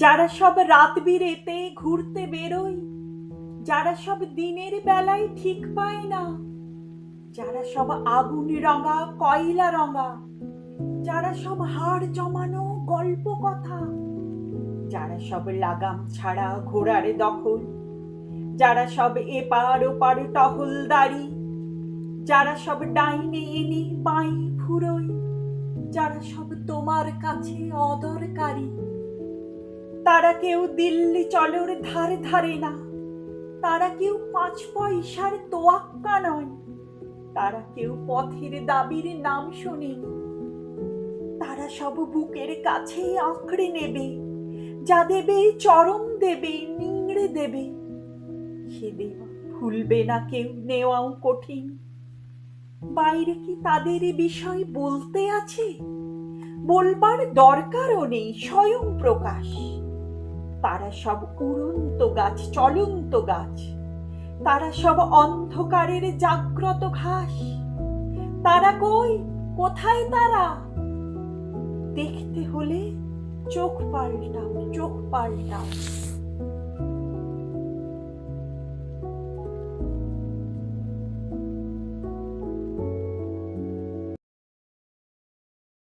যারা সব রাত বিরেতে ঘুরতে বেরোয়, যারা সব দিনের বেলায় ঠিক পায় না, যারা সব আগুন রঙা, কয়লা রঙা, যারা সব হাড় জমানো গল্প কথা, যারা সব লাগাম ছাড়া ঘোড়ার দখল, যারা সব এপার ওপার টহলদারি, যারা সব ডাইনে এনে বাই ফুরোয়, যারা সব তোমার কাছে অদরকারি। তারা কেউ দিল্লি চলোর ধারে ধারে না। তারা কেউ পাঁচ পয়সার তোয়াক্কা নয়। তারা কেউ পথের দাবির নাম শোনেনি তারা সব বুকের কাছে আঁকড়ে নেবে। যা দেবে চরম দেবে, নিংড়ে দেবে। সে দেওয়া ভুলবে না কেউ নেওয়াও কঠিন। বাইরে কি তাদের বিষয় বলতে আছে? বলবার দরকারও নেই, স্বয়ং প্রকাশ। তারা সব উড়ন্ত গাছ, চলন্ত গাছ। তারা সব অন্ধকারের জাগ্রত ঘাস। তারা কই? কোথায় তারা? দেখতে হলে চোখ পাল্টাও চোখ পাল্টাও।